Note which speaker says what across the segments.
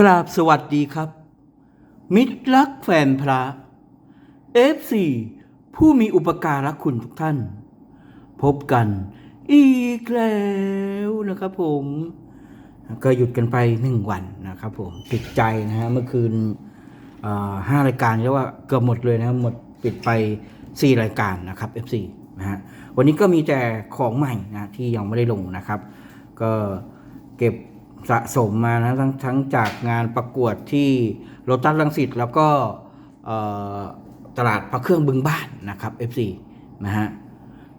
Speaker 1: กราบสวัสดีครับ มิตรรักแฟนพระ F4 ผู้มีอุปการะคุณทุกท่าน พบกันอีกแล้วนะครับผม ก็หยุดกันไปหนึ่งวันนะครับผมติดใจนะฮะเมื่อคืนห้ารายการเรียกว่าเกือบหมดเลยนะหมดปิดไป 4 รายการนะครับ F4 นะฮะวันนี้ก็มีแต่ของใหม่นะที่ยังไม่ได้ลงนะครับ ก็เก็บ สะสมมานะทั้งทั้งจากงานประกวดที่โลตัสลังสิตแล้วก็ตลาดพระเครื่องบึงบ้านนะครับ F4 นะฮะ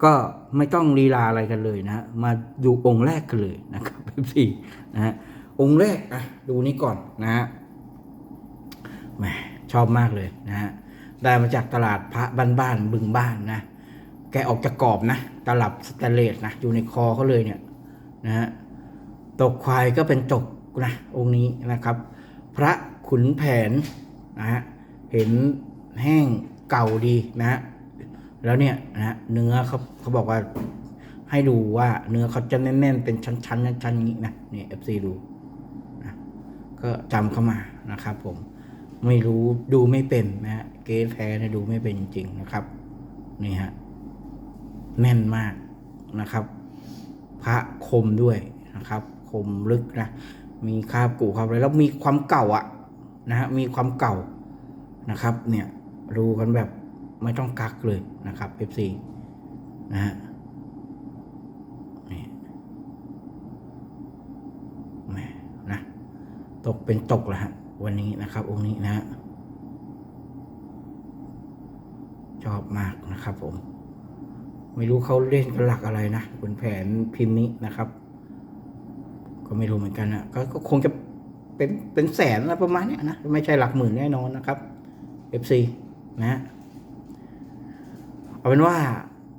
Speaker 1: ก็ไม่ต้องลีลาอะไรกันเลยนะมาดูองค์แรกกันเลยนะครับ F4 นะฮะองค์แรกอะดูนี้ก่อนนะฮะแหมชอบมากเลยนะฮะได้มาจากตลาดพระบ้านๆบึงบ้านนะแกออกจากกรอบนะ ตลับสแตนเลสนะอยู่ในคอเขาเลยเนี่ยนะฮะ ตกควายก็เป็นตกนะองค์นี้นะครับ พระขุนแผนนะฮะเห็นแห้งเก่าดีนะฮะแล้วเนี่ยนะฮะเนื้อเขาเขาบอกว่าให้ดูว่าเนื้อเขาจะแน่นๆเป็นชั้นๆชั้นๆอย่างนี้นะเนี่ยเอฟซีดูนะก็จำเข้ามานะครับผมไม่รู้ดูไม่เป็นนะฮะเกสแท้เนี่ยดูไม่เป็นจริงๆนะครับนี่ฮะแน่นมากนะครับ พระคมด้วยนะครับ คมลึกนะมีคาบกูครับอะไรแล้วมีความเก่าอะนะฮะมีความเก่านะครับ เนี่ยดูกันแบบไม่ต้องกักเลยนะครับ FC นะฮะนี่นะตกเป็นตกแล้วฮะวันนี้นะครับองค์นี้นะฮะชอบมากนะครับผม ไม่รู้เขาเล่นกันหลักอะไรนะบนแผนพิมพ์นี้นะครับ ไม่รู้เหมือนกันนะก็คงจะเป็นเป็นแสนนะประมาณนี้นะไม่ใช่หลักหมื่นแน่นอนนะครับ FC นะฮะเอาเป็นว่า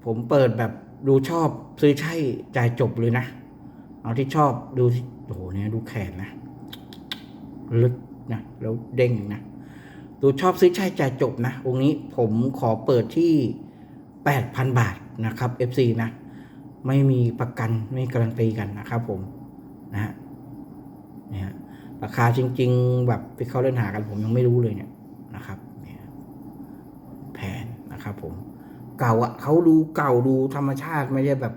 Speaker 1: ผมเปิดแบบดูชอบซื้อใช่จ่ายจบเลยนะ เอาที่ชอบดูโอ้โหเนี่ยดูแขนนะลึกนะแล้วเด้งนะดูชอบซื้อใช่จ่ายจบนะองนี้ผมขอเปิดที่ 8,000 บาทนะครับ FC นะ ไม่มีประกันไม่การันตีกันนะครับผม นะฮะเนี่ยฮะราคาจริง ๆ แบบที่เขาเล่นหากันผมยังไม่รู้เลยเนี่ยนะครับเนี่ยแผนนะครับผม เก่าอะเขาดูเก่าดูธรรมชาติไม่ใช่แบบ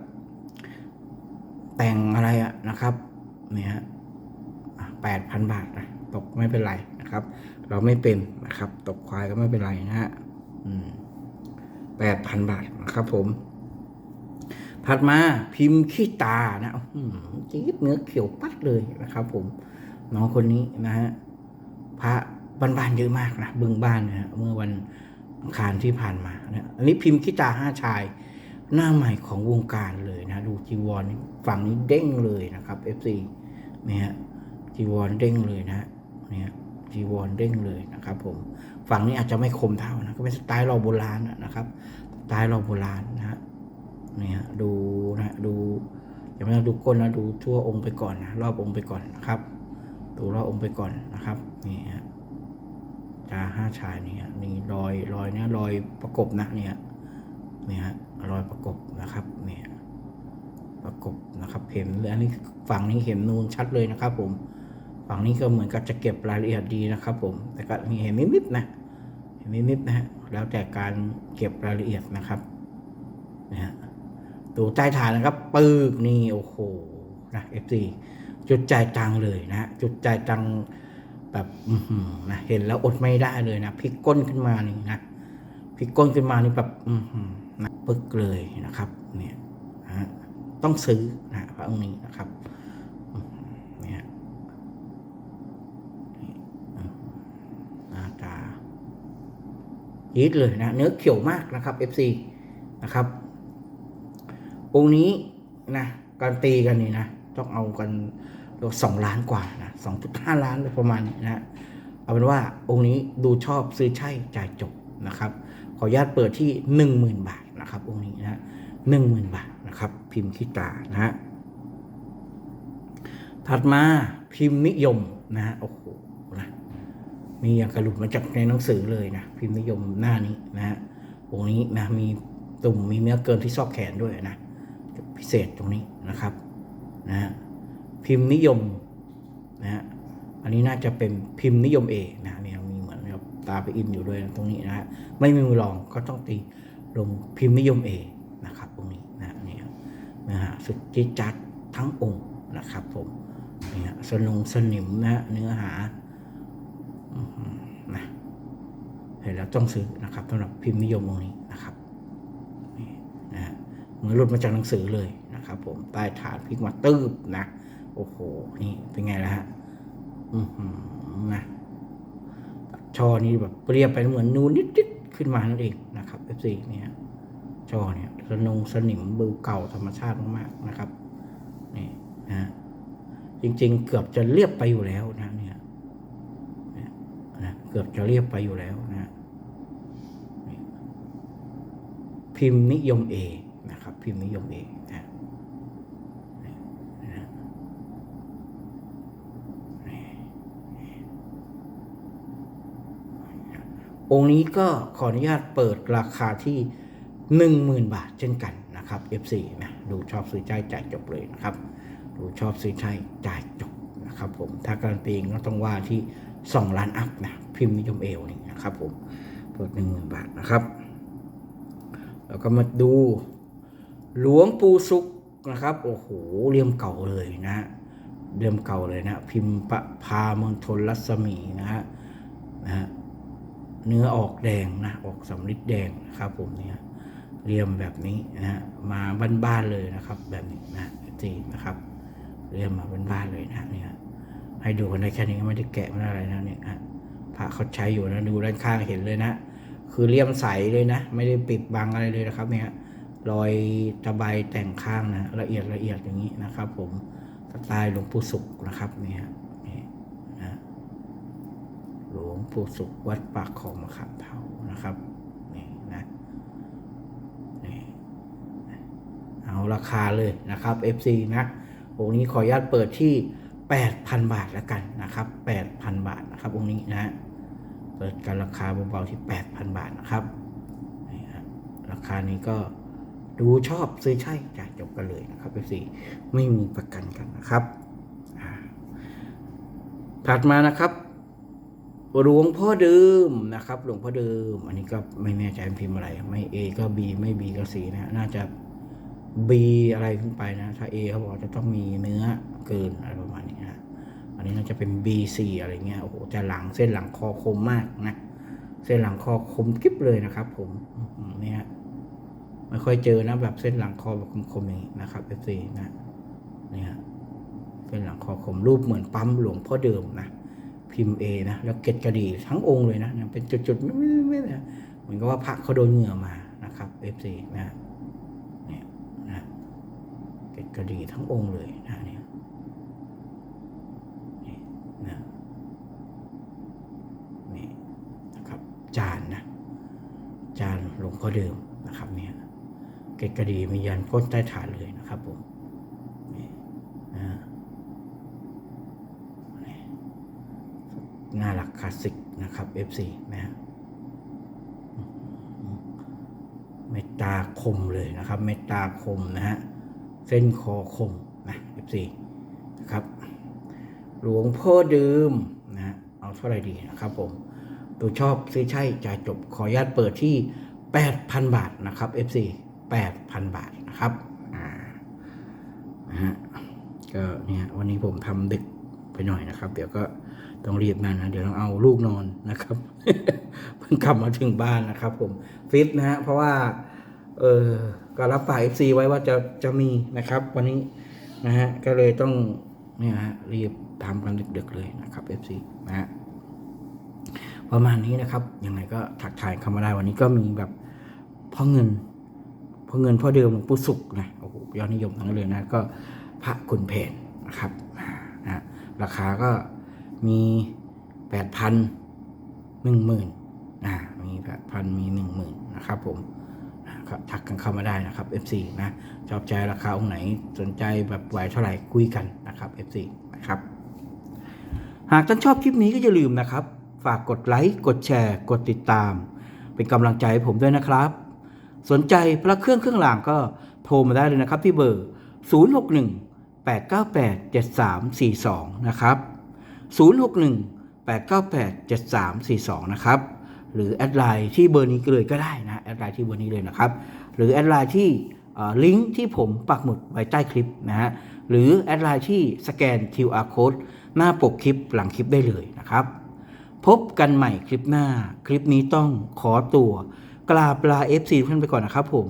Speaker 1: แต่งอะไรอะนะครับ เนี่ยแปดพันบาทนะตกไม่เป็นไรนะครับ เราไม่เป็นนะครับ ตกควายก็ไม่เป็นไรนะฮะแปดพันบาทนะครับผม ถัดมาพิมพ์ขี้ตานะจี๊ดเนื้อเขียวปัดเลยนะครับ ผมน้องคนนี้นะฮะพระบ้านๆเยอะมากนะบึงบ้านนะฮะเมื่อวันอังคารที่ผ่านมานะอันนี้พิมพ์ขี้ตาห้าชาย หน้าใหม่ของวงการเลยนะ ดูจีวรนี่ฝั่งนี้เด้งเลยนะครับ FC เนี่ยจีวรเด้งเลยนะฮะเนี่ยจีวรเด้งเลยนะครับ ผมฝั่งนี้อาจจะไม่คมเท่านะก็เป็นสไตล์เราโบราณนะครับสไตล์เราโบราณนะฮะ นี่ฮะดูนะฮะดูอย่าไม่ต้องดูก้นนะดูทั่วองค์ไปก่อนนะรอบองค์ไปก่อนนะครับ ดูรอบองค์ไปก่อนนะครับนี่ฮะตาห้าชายนี่ฮะนี่รอยรอยเนี้ยรอยประกบนะเนี่ยนี่ฮะรอยประกบนะครับเนี่ยประกบนะครับเห็นเลยอันนี้ฝั่งนี้เห็นนูนชัดเลยนะครับ ผมฝั่งนี้ก็เหมือนกับจะเก็บรายละเอียดดีนะครับ ผม แต่ก็มีเห็นนิดๆนะเห็นนิดๆนะฮะแล้วแต่การเก็บรายละเอียดนะครับนะฮะ ดูใต้ฐานนะครับ ปึกนี่โอ้โหนะเอฟซีจุดจ่ายตังเลยนะจุดจ่ายตังแบบนะเห็นแล้วอดไม่ได้เลยนะพลิกก้นขึ้นมานี่นะพลิกก้นขึ้นมานี่แบบอืนะปึกเลยนะครับเนี่ยนะฮะต้องซื้อนะพระองค์นี้นะครับเนี่ยหน้าตายีดเลยนะเนื้อเขียวมากนะครับ FC นะครับ องค์นี้นะการตีกันนี่นะต้องเอากันสองล้านกว่านะสองจุดห้าล้านเลยประมาณนี้นะเอาเป็นว่าองค์นี้ดูชอบซื้อใช่จ่ายจบนะครับ ขออนุญาตเปิดที่หนึ่งหมื่นบาทนะครับองค์นี้นะหนึ่งหมื่นบาทนะครับ พิมพ์ขี้ตานะฮะถัดมาพิมพ์นิยมนะฮะโอ้โหนะมีอย่างกระหลุดมาจากในหนังสือเลยนะพิมพ์นิยมหน้านี้นะฮะองค์นี้นะมีตุ่มมีเนื้อเกินที่ซอกแขนด้วยนะ พิเศษตรงนี้นะครับนะพิมพ์นิยมนะฮะอันนี้น่าจะเป็นพิมพ์นิยมเอนะเนี่ยมีเหมือนกับตาไปอินอยู่ด้วยนะตรงนี้นะฮะไม่มีมือรองก็ต้องตีลงพิมพ์นิยมเอนะครับ ตรงนี้นะเนี่ยนะฮะสุดจิจัดทั้งองค์นะครับผมเนี่ยสนุงสนิมนะเนื้อหาอนะเห็นแล้วต้องซื้อนะครับสำหรับพิมพ์นิยมองนี้นะครับ มือนหลุดมาจากหนังสือเลยนะครับผมใต้ฐานพลิกมาตืบนะโอ้โหนี่เป็นไงล่ะฮะอือหือนะช่อนี้แบบเรียบไปเหมือนนูนนิดๆขึ้นมานั่นเองนะครับ F4 เนี่ยช่อเนี่ยสนงสนิมเบือเก่าธรรมชาติมากๆนะครับนี่นะจริง ๆ เกือบจะเรียบไปอยู่แล้วนะเนี่ยนะเกือบจะเรียบไปอยู่แล้วนะพิมพ์นิยม A นะครับ พิมพ์นิยม A นะนี่นะองค์นี้ก็ขออนุญาตเปิดราคาที่ 10,000 บาทเช่นกันนะครับ F4 นะดูชอบซื้อใจายจ่ายจบเลยนะครับ ดูชอบซื้อใช้จ่ายจบนะครับผมถ้าการนตีก็ต้องว่าที่ 2 ล้านอัพนะพิมพ์นิยมเอวนี่นะครับผมเปิด 10,000 บาทนะครับ แล้วก็มาดู หลวงปู่สุขนะครับ โอ้โหเลี่ยมเก่าเลยนะเลี่ยมเก่าเลยนะ พิมพ์ปะพามณฑลรัศมีนะฮะนะฮะเนื้อออกแดงนะออกสำริดแดงนะครับผมเนี่ยเรียมแบบนี้นะฮะมาบ้านๆเลยนะครับ แบบนี้นะจีนะครับ เรียมมาบ้านๆเลยนะเนี่ยให้ดูกันได้แค่นี้ไม่ได้แกะไม่ได้อะไรนะเนี่ยพระเขาใช้อยู่นะดูด้านข้างเห็นเลยนะ คือเลี่ยมใสเลยนะ ไม่ได้ปิดบังอะไรเลยนะครับเนี่ย รอยตะไบแต่งข้างนะละเอียดละเอียดอย่างนี้นะครับ ผมสไตล์หลวงปู่สุขนะครับเนี่ยนี่นะหลวงปู่สุขวัดปากของมะขามเทานะครับนี่นะนี่เอาราคาเลยนะครับ FC นะองค์นี้ขออนุญาตเปิดที่ 8,000 บาทแล้วกันนะครับ 8,000 บาทนะครับองค์นี้นะเปิดกันราคาเบาๆที่ 8,000 บาทนะครับนี่ฮะราคานี้ก็ ดูชอบซื้อใช่จ่ายจบกันเลยนะครับ FC ไม่มีประกันกันนะครับอ่าถัดมานะครับหลวงพ่อเดิมนะครับ หลวงพ่อเดิม อันนี้ก็ไม่แน่ใจพิมพ์อะไร ไม่ A ก็ B ไม่ B ก็ C นะน่าจะ B อะไรขึ้นไปนะ ถ้า A เขาบอกจะต้องมีเนื้อเกินอะไรประมาณนี้นะอันนี้น่าจะเป็น B C อะไรเงี้ยโอ้โหจะหลังเส้นหลังคอคมมากนะ เส้นหลังคอคมกิ๊บเลยนะครับ ผมเนี่ย ไม่ค่อยเจอนะแบบเส้นหลังคอแบบคมๆอย่างนี้นะครับ FC นะเนี่ยเส้นหลังคอคมรูปเหมือนปั๊มหลวงพ่อเดิมนะพิมพ์เอนะแล้วเกตกระดีทั้งองค์เลยนะเป็นจุดๆไม่ไม่ไม่เหมือนกับว่าพระเขาโดนเหงื่อมานะครับ F4 นะเนี่ยนะเกตกระดีทั้งองค์เลยนะเนี่ยนะนี่นะครับจานนะจานหลวงพ่อเดิมนะครับเนี่ย เกตกระดีมียันก้นใต้ฐานเลยนะครับผมนี่นะน่ารักคลาสสิกนะครับ F4 นะฮะเมตตาคมเลยนะครับ เมตตาคมนะฮะ เส้นคอคมนะ F4 นะครับ หลวงพ่อเดิมนะ เอาเท่าไหร่ดีนะครับผมดูชอบซื้อใช่จ่ายจบขออนุญาตเปิดที่ 8,000 บาทนะครับ F4 8,000 บาทนะครับอ่านะฮะก็เนี่ยวันนี้ผมทำดึกไปหน่อยนะครับ เดี๋ยวก็ต้องรีบนั่นนะเดี๋ยวต้องเอาลูกนอนนะครับเพิ่งกลับมาถึงบ้านนะครับ ผมฟิตนะฮะเพราะว่าเออก็รับปาก FC ไว้ว่าจะจะมีนะครับ วันนี้นะฮะก็เลยต้องเนี่ยฮะรีบทำกันดึกๆเลยนะครับ FC นะฮะประมาณนี้นะครับยังไงก็ถักทายเข้ามาได้วันนี้ก็มีแบบพ่อเงิน พ่อเงินพ่อเดิมหลวงปู่สุขนะโอ้โหยอดนิยมทั้งนั้นเลยนะก็พระคุณเพนนะครับนะฮะราคาก็มีแปดพันหนึ่งหมื่นอ่ามีแปดพันมีหนึ่งหมื่นนะครับผมนะครับทักกันเข้ามาได้นะครับ FC นะชอบใจราคาองค์ไหนสนใจแบบไหวเท่าไหร่คุยกันนะครับ FC นะครับหากท่านชอบคลิปนี้ก็อย่าลืมนะครับ ฝากกดไลค์กดแชร์ กดติดตาม เป็นกำลังใจให้ผมด้วยนะครับ สนใจพระเครื่องเครื่องรางก็โทรมาได้เลยนะครับที่เบอร์ 061 898 7342 นะครับ 061 898 7342 นะครับ หรือแอดไลน์ที่เบอร์นี้เลยก็ได้นะแอดไลน์ที่เบอร์นี้เลยนะครับ หรือแอดไลน์ที่ลิงก์ที่ผมปักหมุดไว้ใต้คลิปนะฮะ หรือแอดไลน์ที่สแกน QR code หน้าปกคลิปหลังคลิปได้เลยนะครับ พบกันใหม่คลิปหน้า คลิปนี้ต้องขอตัว กราบลา FC ทุกท่านไปก่อนนะครับผม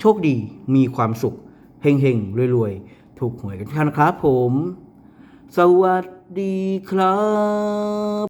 Speaker 1: โชคดีมีความสุขเฮงเฮงๆรวยๆ ถูกหวยกันทุกท่านนะครับผม สวัสดีครับ